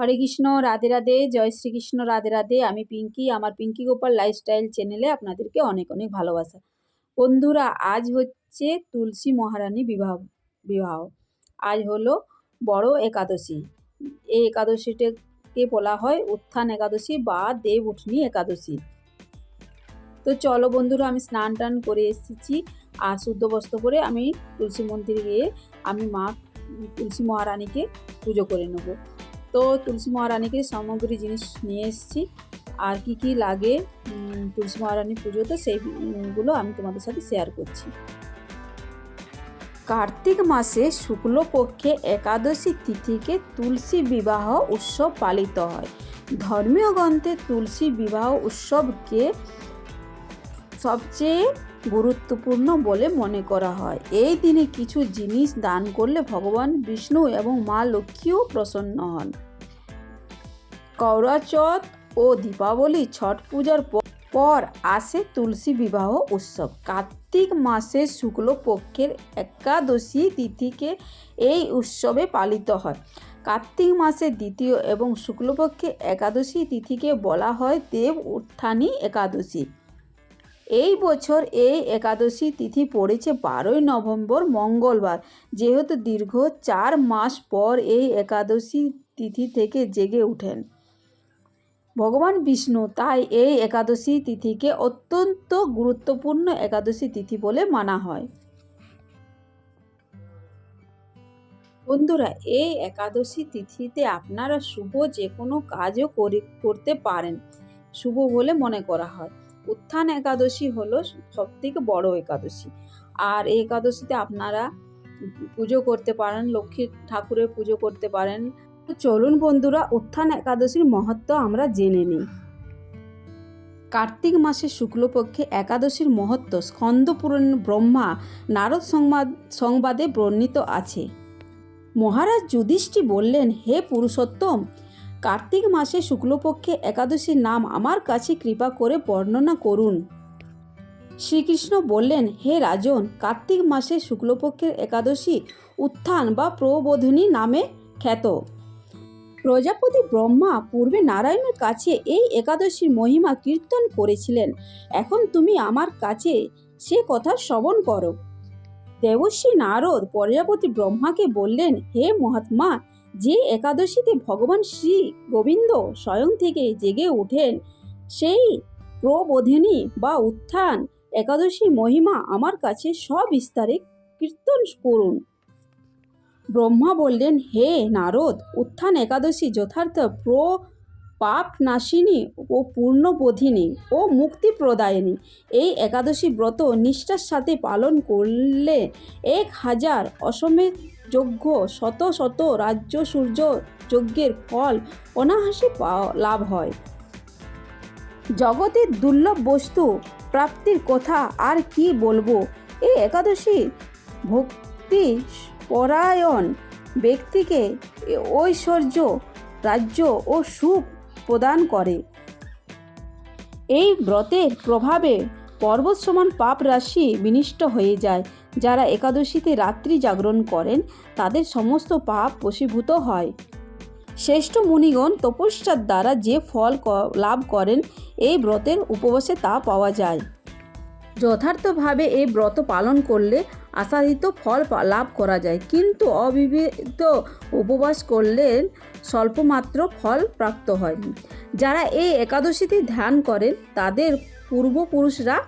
হরে কৃষ্ণ, রাধে রাধে, জয় শ্রীকৃষ্ণ, রাধে রাধে। আমি পিঙ্কি, আমার পিঙ্কি গোপাল লাইফস্টাইল চ্যানেলে আপনাদেরকে অনেক অনেক ভালোবাসা। বন্ধুরা, আজ হচ্ছে তুলসী মহারানী বিবাহ বিবাহ। আজ হলো বড় একাদশী। এই একাদশীটাকে বলা হয় উত্থান একাদশী বা দেব উঠনি একাদশী। তো চলো বন্ধুরা, আমি স্নান টান করে এসেছি। আর শুদ্ধ বস্ত্র পরে আমি তুলসী মন্দিরে গিয়ে আমি মা তুলসী মহারানীকে পুজো করে নেব। তো তুলসী মহারানীকে সামগ্রী জিনিস নিয়ে এসেছি। আর কি কি লাগে তুলসী মহারানী পুজোতে সেইগুলো আমি তোমাদের সাথে শেয়ার করছি। কার্তিক মাসে শুক্লপক্ষে একাদশী তিথিকে তুলসী বিবাহ উৎসব পালিত হয়। ধর্মীয় গ্রন্থে তুলসী বিবাহ উৎসবকে সবচেয়ে গুরুত্বপূর্ণ বলে মনে করা হয়। এই দিনে কিছু জিনিস দান করলে ভগবান বিষ্ণু এবং মা লক্ষ্মীও প্রসন্ন হন। কৌরাচত ও দীপাবলি ছট পূজার পর আসে তুলসী বিবাহ উৎসব। কার্তিক মাসের শুক্লপক্ষের একাদশী তিথিকে এই উৎসবে পালিত হয়। কার্তিক মাসের দ্বিতীয় এবং শুক্লপক্ষে একাদশী তিথিকে বলা হয় দেব উত্থানী একাদশী। এই বছর এই একাদশী তিথি পড়েছে বারোই নভেম্বর, মঙ্গলবার। যেহেতু দীর্ঘ চার মাস পর এই একাদশী তিথি থেকে জেগে ওঠেন ভগবান বিষ্ণু, তাই এই একাদশী তিথিকে অত্যন্ত গুরুত্বপূর্ণ একাদশী তিথি বলে মানা হয়। বন্ধুরা, এই একাদশী তিথিতে আপনারা শুভ যে কোনো কাজও করে, করতে পারেন। শুভ বলে মনে করা হয়। উত্থান একাদশী হলো সবথেকে বড় একাদশী। আর এই একাদশীতে আপনারা পুজো করতে পারেন, লক্ষ্মী ঠাকুরের পুজো করতে পারেন। তো চলুন বন্ধুরা, উত্থান একাদশীর মহত্ব আমরা জেনে নিই। কার্তিক মাসের শুক্লপক্ষে একাদশীর মহত্ব স্কন্দপুরাণ ব্রহ্মা নারদ সংবাদ, সংবাদে বর্ণিত আছে। মহারাজ যুধিষ্ঠি বললেন, হে পুরুষোত্তম কার্তিক মাসে শুক্লপক্ষে একাদশীর নাম আমার কাছে কৃপা করে বর্ণনা করুন। শ্রীকৃষ্ণ বললেন, হে রাজন, কার্তিক মাসে শুক্লপক্ষের একাদশী উত্থান বা প্রবোধনী নামে খ্যাত। প্রজাপতি ব্রহ্মা পূর্বে নারায়ণের কাছে এই একাদশীর মহিমা কীর্তন করেছিলেন। এখন তুমি আমার কাছে সে কথা শ্রবণ করো। দেবশ্রী নারদ প্রজাপতি ব্রহ্মাকে বললেন, হে মহাত্মা যে একাদশীতে ভগবান শ্রী গোবিন্দ স্বয়ং থেকে জেগে ওঠেন, সেই প্রবোধিনী বা উত্থান একাদশী মহিমা আমার কাছে সবিস্তারে কীর্তন করুন। ব্রহ্মা বললেন, হে নারদ, উত্থান একাদশী যথার্থ প্র পাপ নাশিনী ও পূর্ণবোধিনী ও মুক্তি প্রদায়িনী এই একাদশী ব্রত নিষ্ঠার সাথে পালন করলে এক হাজার অসমেত যজ্ঞ, শত শত রাজ্য সূর্য যজ্ঞের ফল অনাহাসে লাভ হয়। জগতের দুর্লভ বস্তু প্রাপ্তির কথা আর কি বলব? এই একাদশী ভক্তি পরায়ণ ব্যক্তিকে ঐশ্বর্য, রাজ্য ও সুখ প্রদান করে। এই ব্রতের প্রভাবে পর্বত সমান পাপ রাশি বিনিষ্ট হয়ে যায়। যারা একাদশীতে রাত্রি জাগরণ করেন, তাদের সমস্ত পাপ বশীভূত হয়। শ্রেষ্ঠ মুনিগণ তপস্যার দ্বারা যে ফল লাভ করেন, এই ব্রতের উপবাসে তা পাওয়া যায়। যথার্থভাবে এই ব্রত পালন করলে আশাদিত ফল লাভ করা যায়। কিন্তু অবিবাহিত উপবাস করলে স্বল্পমাত্র ফল প্রাপ্ত হয়। যারা এই একাদশীতে ধ্যান করেন, তাদের পূর্বপুরুষরা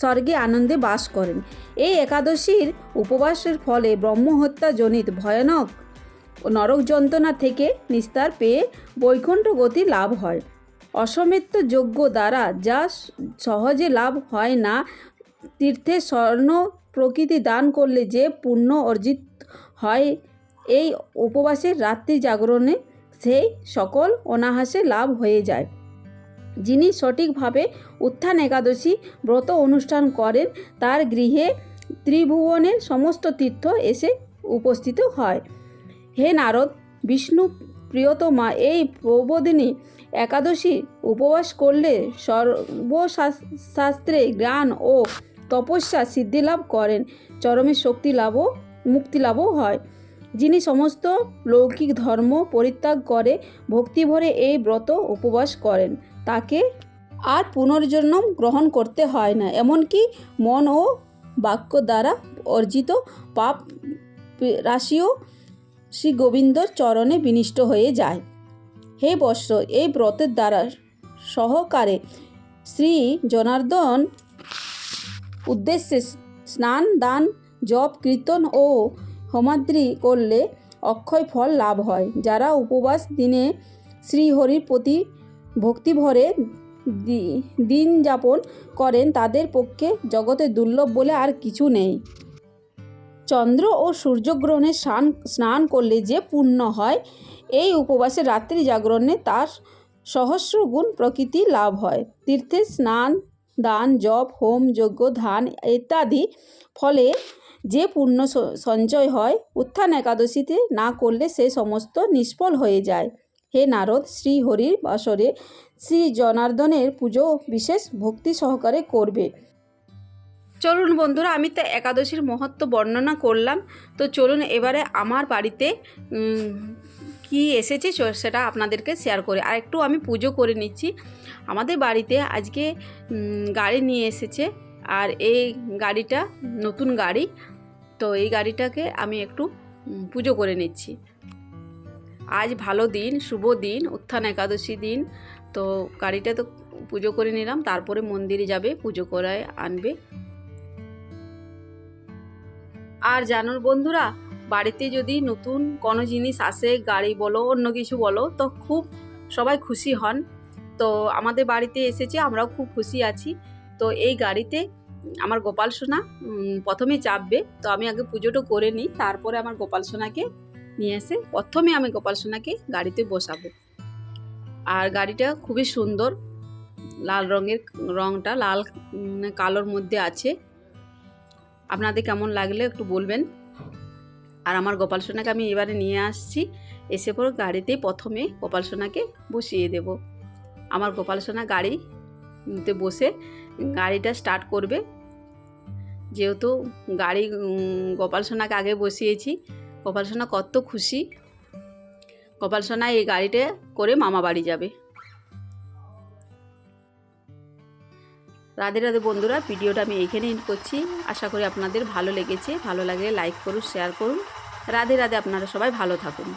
স্বর্গে আনন্দে বাস করেন। এই একাদশীর উপবাসের ফলে ব্রহ্মহত্যা জনিত ভয়ানক নরক যন্ত্রণা থেকে নিস্তার পেয়ে বৈকুণ্ঠ গতি লাভ হয়। অসমেত্য যোগ্য দ্বারা যা সহজে লাভ হয় না, তীর্থে স্বর্ণ প্রকৃতি দান করলে যে পুণ্য অর্জিত হয়, এই উপবাসের রাত্রি জাগরণে সেই সকল অনাহাসে লাভ হয়ে যায়। যিনি সঠিকভাবে উত্থান একাদশী ব্রত অনুষ্ঠান করেন, তার গৃহে ত্রিভুবনের সমস্ত তীর্থ এসে উপস্থিত হয়। হে নারদ, বিষ্ণু প্রিয়তমা, এই প্রবোদিনী একাদশী উপবাস করলে সর্বশাস্ত্রে জ্ঞান ও তপস্যা সিদ্ধিলাভ করেন চরমের শক্তি লাভও, মুক্তি লাভও হয়। যিনি সমস্ত লৌকিক ধর্ম পরিত্যাগ করে, ভক্তিভরে এই ব্রত উপবাস করেন। তাকে আর পুনর্জন্ম গ্রহণ করতে হয় না, এমনকি মন ও বাক্য দ্বারা অর্জিত পাপ রাশিও শ্রী গোবিন্দর চরণে বিনিষ্ট হয়ে যায়। হে বৎস এই ব্রতের দ্বারা সহকারে শ্রী জনার্দন উদ্দেশ্যে স্নান, দান, জপ, কীর্তন ও হোমাদ্রি করলে অক্ষয় ফল লাভ হয়। যারা উপবাস দিনে শ্রীহরির প্রতি ভক্তি ভরে দি- দিন যাপন করেন তাদের পক্ষে জগতে দুর্লভ বলে আর কিছু নেই। চন্দ্র ও সূর্যগ্রহণে স্নান স্নান করলে যে পুণ্য হয়, এই উপবাসে রাত্রি জাগরণে তার সহস্র গুণ প্রকৃতি লাভ হয়। তীর্থে স্নান, দান, জপ, হোম, যজ্ঞ, ধান ইত্যাদি ফলে যে স- সঞ্চয় হয়, উত্থান একাদশীতে না করলে সে সমস্ত নিষ্ফল হয়ে যায়। হে নারদ, শ্রী হরির বাসরে শ্রী জনার্দনের পুজো বিশেষ ভক্তি সহকারে করবে। চলুন বন্ধুরা, আমি তো একাদশীর মহত্ব বর্ণনা করলাম। তো চলুন এবারে আমার বাড়িতে কি এসেছে সেটা আপনাদেরকে শেয়ার করে। আর একটু আমি পুজো করে নিচ্ছি। আমাদের বাড়িতে আজকে গাড়ি নিয়ে এসেছে। আর এই গাড়িটা নতুন গাড়ি। তো এই গাড়িটাকে আমি একটু পুজো করে নিচ্ছি। আজ ভালো দিন, শুভ দিন, উত্থান একাদশী দিন। তো গাড়িটা তো পুজো করে নিলাম, তারপরে মন্দিরে যাবে, পুজো করায় আনবে। আর জানোর বন্ধুরা, বাড়িতে যদি নতুন কোনো জিনিস আসে, গাড়ি বলো, অন্য কিছু বলো, তো খুব সবাই খুশি হন। তো আমাদের বাড়িতে এসেছে, আমরাও খুব খুশি আছি। তো এই গাড়িতে আমার গোপাল সোনা প্রথমে চাপবে। তো আমি আগে পুজোটা করে নিই, তারপরে আমার গোপাল সোনাকে নিয়ে এসে প্রথমে আমি গোপাল সোনাকে গাড়িতে বসাবো। আর গাড়িটা খুবই সুন্দর, লাল রঙের রঙটা লাল কালোর মধ্যে আছে। আপনাদের কেমন লাগলে একটু বলবেন। আর আমার গোপাল সোনাকে আমি এবারে নিয়ে আসছি, এসে পর গাড়িতেই প্রথমে গোপাল সোনাকে বসিয়ে দেব। আমার গোপাল সোনা গাড়িতে বসে গাড়িটা স্টার্ট করবে। যেহেতু গাড়ি গোপাল সোনাকে আগে বসিয়েছি গোপাল সোনা কত খুশি। কপাল সোনা এই গাড়িতে করে মামা বাড়ি যাবে। রাধে রাধে বন্ধুরা, ভিডিওটা আমি এখানে এন্ড করছি। আশা করি আপনাদের ভালো লেগেছে। ভালো লাগলে লাইক করুন শেয়ার করুন। রাধে রাধে আপনারা সবাই ভালো থাকুন।